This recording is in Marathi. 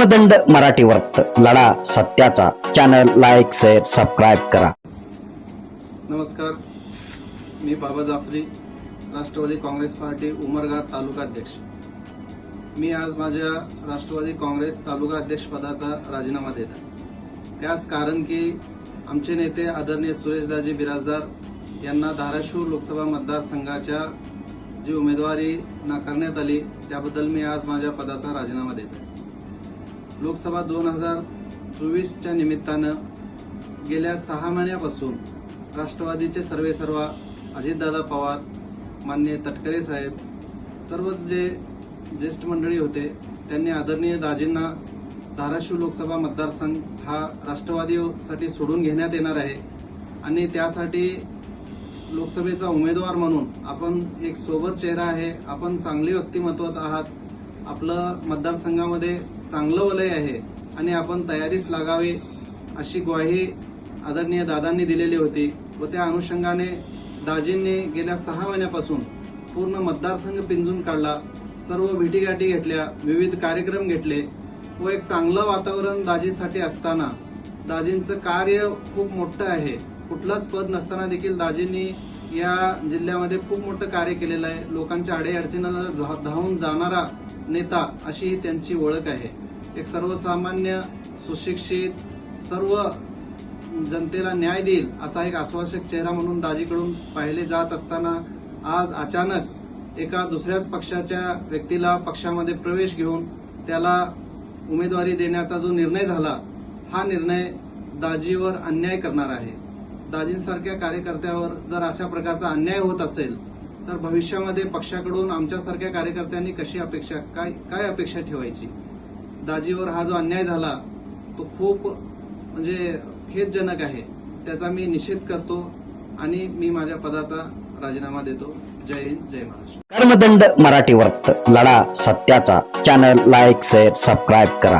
कर्मदंड मराठी वर्त लढा सत्याचा. चॅनल लाईक शेअर सबस्क्राईब करा. नमस्कार. मी बाबा जाफरी राष्ट्रवादी काँग्रेस पार्टी उमरगा तालुका अध्यक्ष. मी आज माझ्या राष्ट्रवादी काँग्रेस तालुका अध्यक्षपदाचा राजीनामा देत आहे. त्यास कारण की आमचे नेते आदरणीय सुरेशदाजी बिराजदार यांना धाराशिव लोकसभा मतदारसंघाच्या जी उमेदवारी नाकारण्यात आली त्याबद्दल मी आज माझ्या पदाचा राजीनामा देत आहे. लोकसभा दोन हजार चोवीसच्या निमित्तानं गेल्या सहा महिन्यापासून राष्ट्रवादीचे सर्वे सर्वा अजितदादा पवार मान्य तटकरे साहेब सर्वच जे ज्येष्ठ मंडळी होते त्यांनी आदरणीय दाजींना धाराशिव लोकसभा मतदारसंघ हा राष्ट्रवादीसाठी सोडून घेण्यात येणार आहे आणि त्यासाठी लोकसभेचा उमेदवार म्हणून आपण एक सोबत चेहरा आहे आपण चांगली व्यक्तिमत्वात आहात आपलं मतदारसंघामध्ये चांगलं वलय आहे आणि आपण तयारीच लागावी अशी ग्वाही आदरणीय दादांनी दिलेली होती व त्या अनुषंगाने दाजींनी गेल्या सहा महिन्यापासून पूर्ण मतदारसंघ पिंजून काढला सर्व भेटीगाठी घेतल्या विविध कार्यक्रम घेतले व एक चांगलं वातावरण दाजीसाठी असताना दाजींचं कार्य खूप मोठं आहे. कुठलंच पद नसताना देखील दाजींनी या जिल्ह्यामध्ये खूप मोठं कार्य केलेलं आहे. लोकांच्या अडीअडचणीला धावून जाणारा नेता अशी ही त्यांची ओळख आहे. एक सर्वसामान्य सुशिक्षित सर्व जनतेला न्याय देईल असा एक आश्वासक चेहरा म्हणून दाजीकडून पाहिले जात असताना आज अचानक एका दुसऱ्याच पक्षाच्या व्यक्तीला पक्षामध्ये प्रवेश घेऊन त्याला उमेदवारी देण्याचा जो निर्णय झाला हा निर्णय दाजीवर अन्याय करणार आहे. दाजींसारख्या कार्यकर्त्यावर जर अशा प्रकारचा अन्याय होत असेल तर भविष्यामध्ये पक्षाकडून आमच्यासारख्या कार्यकर्त्यांनी कशी अपेक्षा काय काय अपेक्षा ठेवायची? दाजीवर हा जो अन्याय झाला तो खूप म्हणजे खेदजनक आहे. त्याचा मी निषेध करतो आणि मी माझ्या पदाचा राजीनामा देतो. जय हिंद जय महाराष्ट्र. कर्मदंड मराठी वर्त. लढा सत्याचा. चॅनल लाईक शेअर सबस्क्राईब करा.